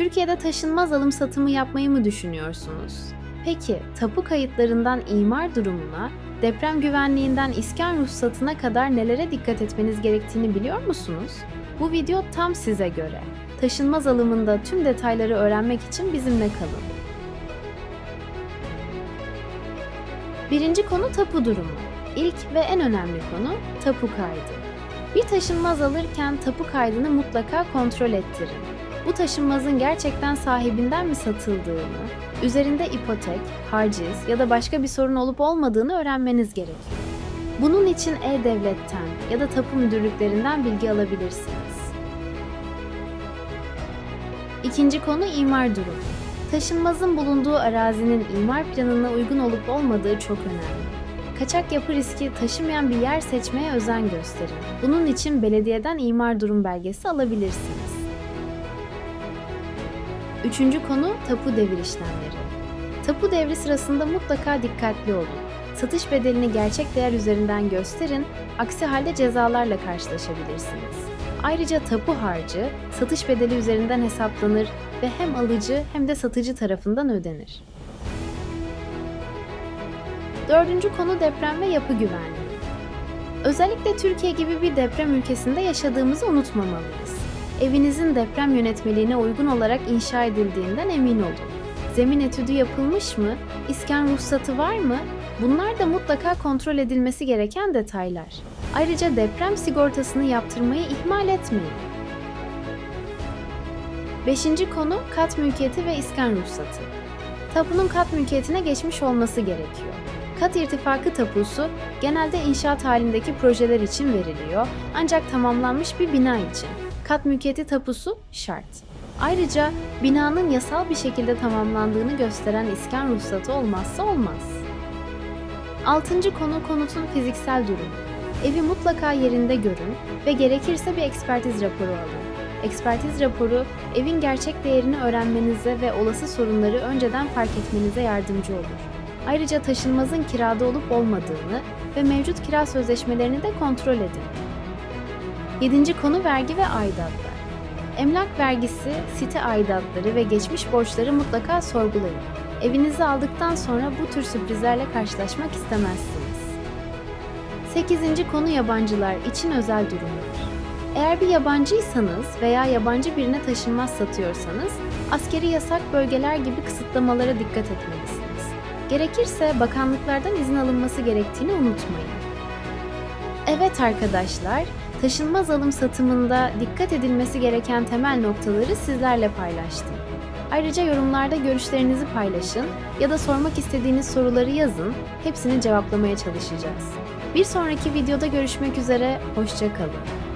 Türkiye'de taşınmaz alım satımı yapmayı mı düşünüyorsunuz? Peki, tapu kayıtlarından imar durumuna, deprem güvenliğinden iskan ruhsatına kadar nelere dikkat etmeniz gerektiğini biliyor musunuz? Bu video tam size göre. Taşınmaz alımında tüm detayları öğrenmek için bizimle kalın. Birinci konu tapu durumu. İlk ve en önemli konu tapu kaydı. Bir taşınmaz alırken tapu kaydını mutlaka kontrol ettirin. Bu taşınmazın gerçekten sahibinden mi satıldığını, üzerinde ipotek, harciz ya da başka bir sorun olup olmadığını öğrenmeniz gerekiyor. Bunun için E-Devlet'ten ya da tapu müdürlüklerinden bilgi alabilirsiniz. İkinci konu imar durumu. Taşınmazın bulunduğu arazinin imar planına uygun olup olmadığı çok önemli. Kaçak yapı riski taşımayan bir yer seçmeye özen gösterin. Bunun için belediyeden imar durum belgesi alabilirsiniz. Üçüncü konu tapu devir işlemleri. Tapu devri sırasında mutlaka dikkatli olun. Satış bedelini gerçek değer üzerinden gösterin, aksi halde cezalarla karşılaşabilirsiniz. Ayrıca tapu harcı satış bedeli üzerinden hesaplanır ve hem alıcı hem de satıcı tarafından ödenir. Dördüncü konu deprem ve yapı güvenliği. Özellikle Türkiye gibi bir deprem ülkesinde yaşadığımızı unutmamalıyız. Evinizin deprem yönetmeliğine uygun olarak inşa edildiğinden emin olun. Zemin etüdü yapılmış mı? İskan ruhsatı var mı? Bunlar da mutlaka kontrol edilmesi gereken detaylar. Ayrıca deprem sigortasını yaptırmayı ihmal etmeyin. Beşinci konu kat mülkiyeti ve iskan ruhsatı. Tapunun kat mülkiyetine geçmiş olması gerekiyor. Kat irtifakı tapusu genelde inşaat halindeki projeler için veriliyor ancak tamamlanmış bir bina için. Kat mülkiyeti tapusu şart. Ayrıca binanın yasal bir şekilde tamamlandığını gösteren iskan ruhsatı olmazsa olmaz. Altıncı konu konutun fiziksel durumu. Evi mutlaka yerinde görün ve gerekirse bir ekspertiz raporu alın. Ekspertiz raporu evin gerçek değerini öğrenmenize ve olası sorunları önceden fark etmenize yardımcı olur. Ayrıca taşınmazın kirada olup olmadığını ve mevcut kira sözleşmelerini de kontrol edin. Yedinci konu vergi ve aidatlar. Emlak vergisi, site aidatları ve geçmiş borçları mutlaka sorgulayın. Evinizi aldıktan sonra bu tür sürprizlerle karşılaşmak istemezsiniz. 8. konu yabancılar için özel durumlar. Eğer bir yabancıysanız veya yabancı birine taşınmaz satıyorsanız, askeri yasak bölgeler gibi kısıtlamalara dikkat etmelisiniz. Gerekirse bakanlıklardan izin alınması gerektiğini unutmayın. Evet arkadaşlar, taşınmaz alım satımında dikkat edilmesi gereken temel noktaları sizlerle paylaştım. Ayrıca yorumlarda görüşlerinizi paylaşın ya da sormak istediğiniz soruları yazın, hepsini cevaplamaya çalışacağız. Bir sonraki videoda görüşmek üzere, hoşça kalın.